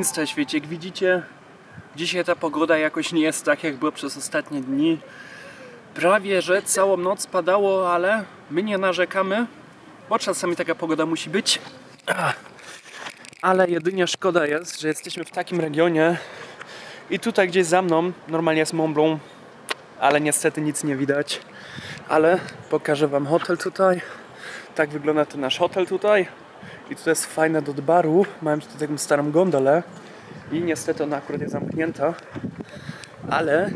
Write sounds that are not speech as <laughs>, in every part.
Insta świecie. Jak widzicie, dzisiaj ta pogoda jakoś nie jest tak, jak było przez ostatnie dni. Prawie, że całą noc padało, ale my nie narzekamy, bo czasami taka pogoda musi być. Ale jedynie szkoda jest, że jesteśmy w takim regionie i tutaj gdzieś za mną normalnie jest Mont Blanc, ale niestety nic nie widać. Ale pokażę wam hotel tutaj. Tak wygląda ten nasz hotel tutaj. I tutaj jest fajne do baru. Mamy tutaj taką starą gondolę. I niestety ona akurat jest zamknięta. Ale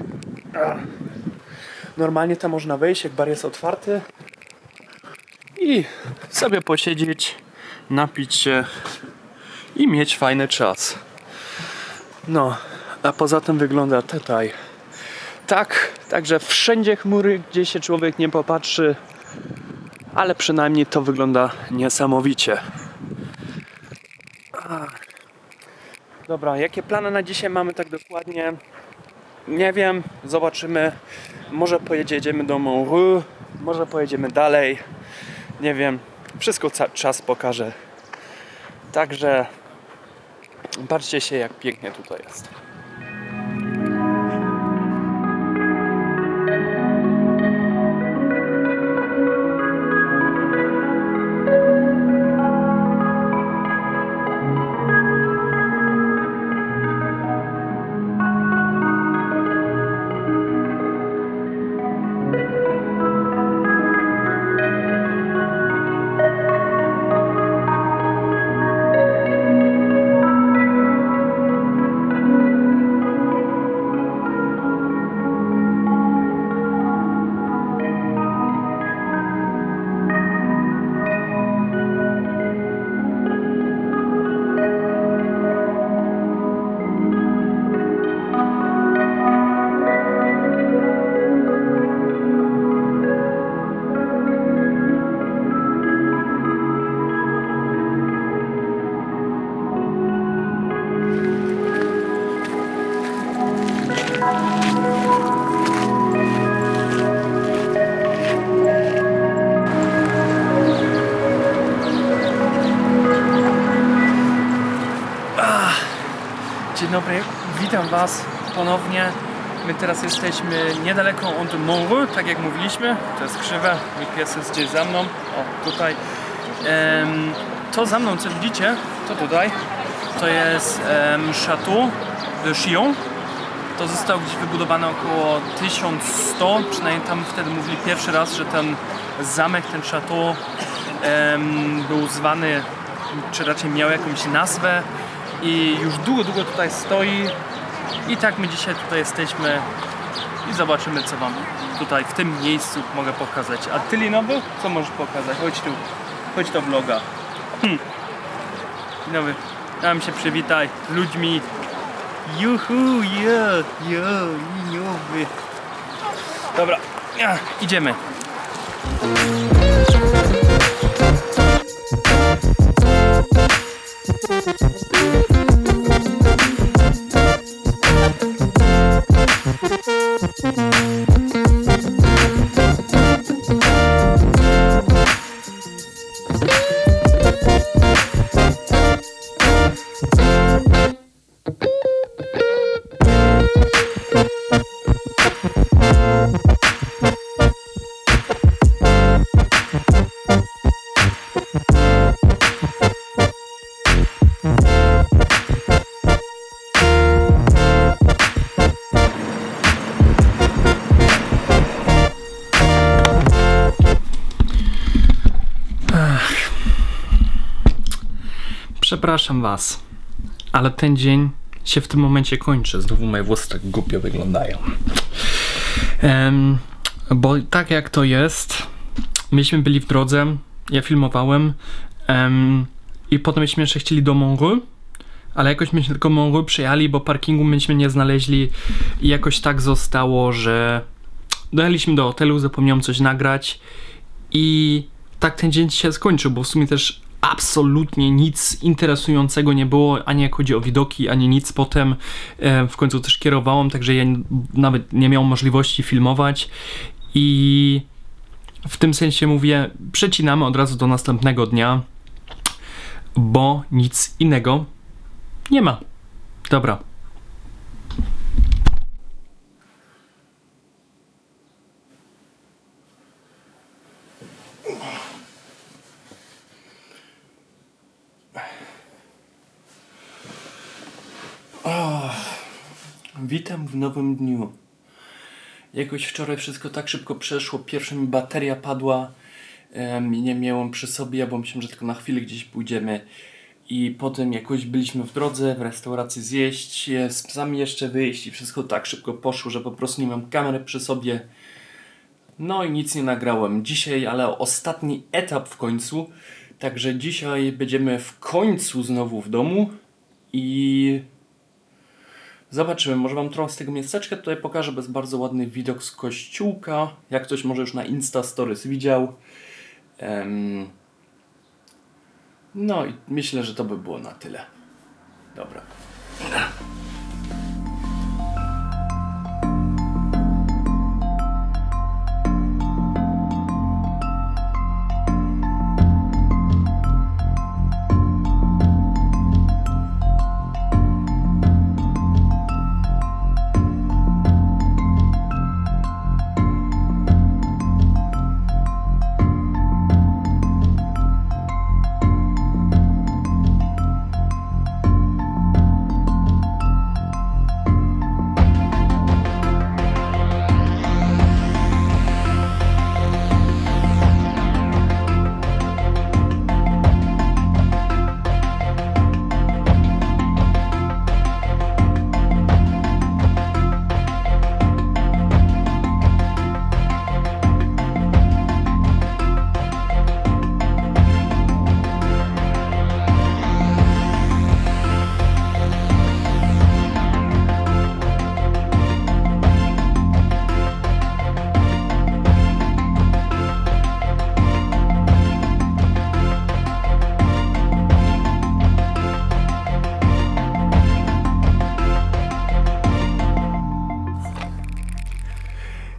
normalnie tam można wejść, jak bar jest otwarty. I sobie posiedzieć, napić się i mieć fajny czas. No, a poza tym wygląda tutaj. Tak, także wszędzie chmury, gdzie się człowiek nie popatrzy, ale przynajmniej to wygląda niesamowicie. Dobra, jakie plany na dzisiaj mamy tak dokładnie? Nie wiem, zobaczymy. Może pojedziemy do Montreux, może pojedziemy dalej. Nie wiem, wszystko czas pokaże. Także patrzcie się, jak pięknie tutaj jest. Dobry, witam Was ponownie. My teraz jesteśmy niedaleko od Montreux, tak jak mówiliśmy. To jest krzywe, mój pies jest gdzieś za mną. O, tutaj. Em, to za mną, co widzicie, to tutaj, to jest em, Château de Chillon. To zostało gdzieś wybudowane około 1100, przynajmniej tam wtedy mówili pierwszy raz, że ten zamek, ten château em, był zwany, czy raczej miał jakąś nazwę i już długo, długo tutaj stoi i tak my dzisiaj tutaj jesteśmy i zobaczymy co Wam tutaj w tym miejscu mogę pokazać. A Ty Linowy, co możesz pokazać? Chodź tu, chodź do vloga. Hm. Dobry, tam się przywitaj ludźmi. Juhu, jo, jo, liniowy. Dobra, idziemy. Przepraszam Was, ale ten dzień się w tym momencie kończy. Znowu moje włosy tak głupio wyglądają. Em, bo tak jak to jest, myśmy byli w drodze, ja filmowałem em, i potem myśmy jeszcze chcieli do Montreux, ale jakoś myśmy tylko Montreux przyjechali, bo parkingu myśmy nie znaleźli i jakoś tak zostało, że dojechaliśmy do hotelu, zapomniałem coś nagrać i tak ten dzień się skończył, bo w sumie też absolutnie nic interesującego nie było, ani jak chodzi o widoki, ani nic. Potem e, w końcu też kierowałem, także ja nawet nie miałem możliwości filmować i w tym sensie mówię, przecinamy od razu do następnego dnia, bo nic innego Nie ma. Dobra. Witam w nowym dniu. Jakoś wczoraj wszystko tak szybko przeszło. Pierwsza mi bateria padła i nie miałem przy sobie, bo myślałem, że tylko na chwilę gdzieś pójdziemy. I potem jakoś byliśmy w drodze, w restauracji zjeść, e, z psami jeszcze wyjść i wszystko tak szybko poszło, że po prostu nie mam kamery przy sobie. No i nic nie nagrałem. Dzisiaj, ale ostatni etap w końcu. Także dzisiaj będziemy w końcu znowu w domu i Zobaczymy, może Wam trochę z tego miasteczka tutaj pokażę, bez bardzo ładny widok z kościółka. Jak ktoś może już na Insta Stories widział. Em, No i myślę, że to by było na tyle. Dobra.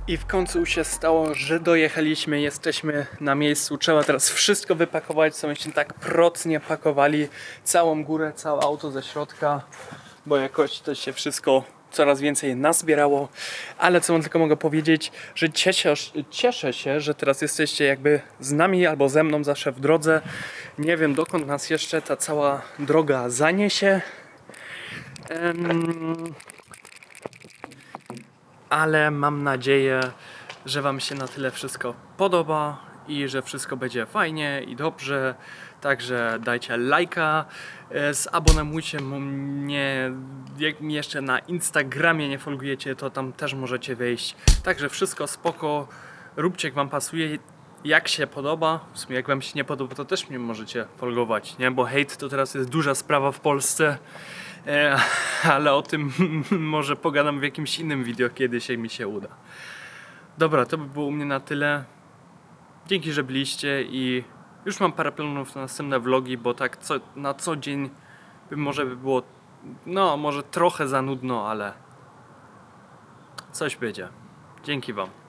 I w końcu się stało, że dojechaliśmy, jesteśmy na miejscu. Trzeba teraz wszystko wypakować, co myśmy tak procnie pakowali. Całą górę, całe auto ze środka, bo jakoś to się wszystko coraz więcej nazbierało. Ale co wam tylko mogę powiedzieć, że cieszę, cieszę się, że teraz jesteście jakby z nami albo ze mną zawsze w drodze. Nie wiem dokąd nas jeszcze ta cała droga zaniesie. Em, ale mam nadzieję, że Wam się na tyle wszystko podoba i że wszystko będzie fajnie i dobrze. Także dajcie lajka, e, zabonujcie mnie, jak mnie jeszcze na Instagramie nie folgujecie, to tam też możecie wejść. Także wszystko spoko, róbcie jak Wam pasuje, jak się podoba. W sumie jak Wam się nie podoba, to też mnie możecie folgować, nie? Bo hejt to teraz jest duża sprawa w Polsce. E, <laughs> ale o tym <laughs> może pogadam w jakimś innym wideo, kiedy się mi się uda. Dobra, to by było u mnie na tyle. Dzięki, że byliście i już mam parę planów na następne vlogi, bo tak co, na co dzień by może by było, no może trochę za nudno, ale coś będzie. Dzięki Wam.